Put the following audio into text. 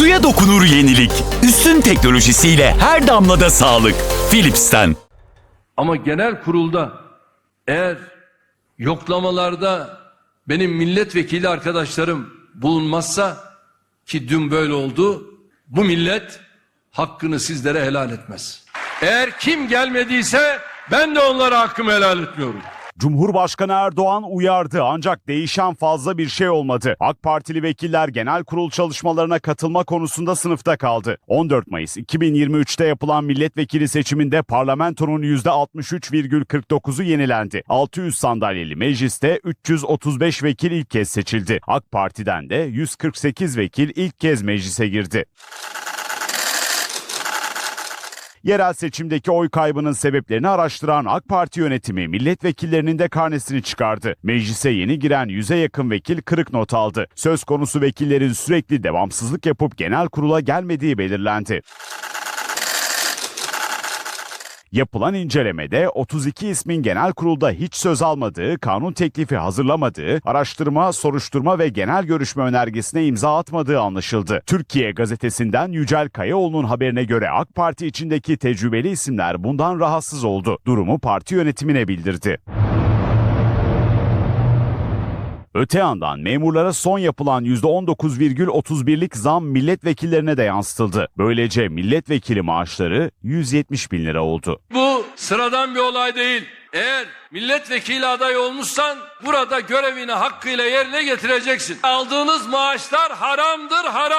Suya dokunur yenilik. Üstün teknolojisiyle her damlada sağlık. Philips'ten. Ama genel kurulda eğer yoklamalarda benim milletvekili arkadaşlarım bulunmazsa ki dün böyle oldu bu millet hakkını sizlere helal etmez. Eğer kim gelmediyse ben de onlara hakkımı helal etmiyorum. Cumhurbaşkanı Erdoğan uyardı ancak değişen fazla bir şey olmadı. AK Partili vekiller genel kurul çalışmalarına katılma konusunda sınıfta kaldı. 14 Mayıs 2023'te yapılan milletvekili seçiminde parlamentonun %63,49'u yenilendi. 600 sandalyeli mecliste 335 vekil ilk kez seçildi. AK Parti'den de 148 vekil ilk kez meclise girdi. Yerel seçimdeki oy kaybının sebeplerini araştıran AK Parti yönetimi milletvekillerinin de karnesini çıkardı. Meclise yeni giren yüze yakın vekil kırık not aldı. Söz konusu vekillerin sürekli devamsızlık yapıp genel kurula gelmediği belirlendi. Yapılan incelemede 32 ismin genel kurulda hiç söz almadığı, kanun teklifi hazırlamadığı, araştırma, soruşturma ve genel görüşme önergesine imza atmadığı anlaşıldı. Türkiye gazetesinden Yücel Kayaoğlu'nun haberine göre AK Parti içindeki tecrübeli isimler bundan rahatsız oldu. Durumu parti yönetimine bildirdi. Öte yandan memurlara son yapılan %19,31'lik zam milletvekillerine de yansıtıldı. Böylece milletvekili maaşları 170 bin lira oldu. Bu sıradan bir olay değil. Eğer milletvekili aday olmuşsan burada görevini hakkıyla yerine getireceksin. Aldığınız maaşlar haramdır haram.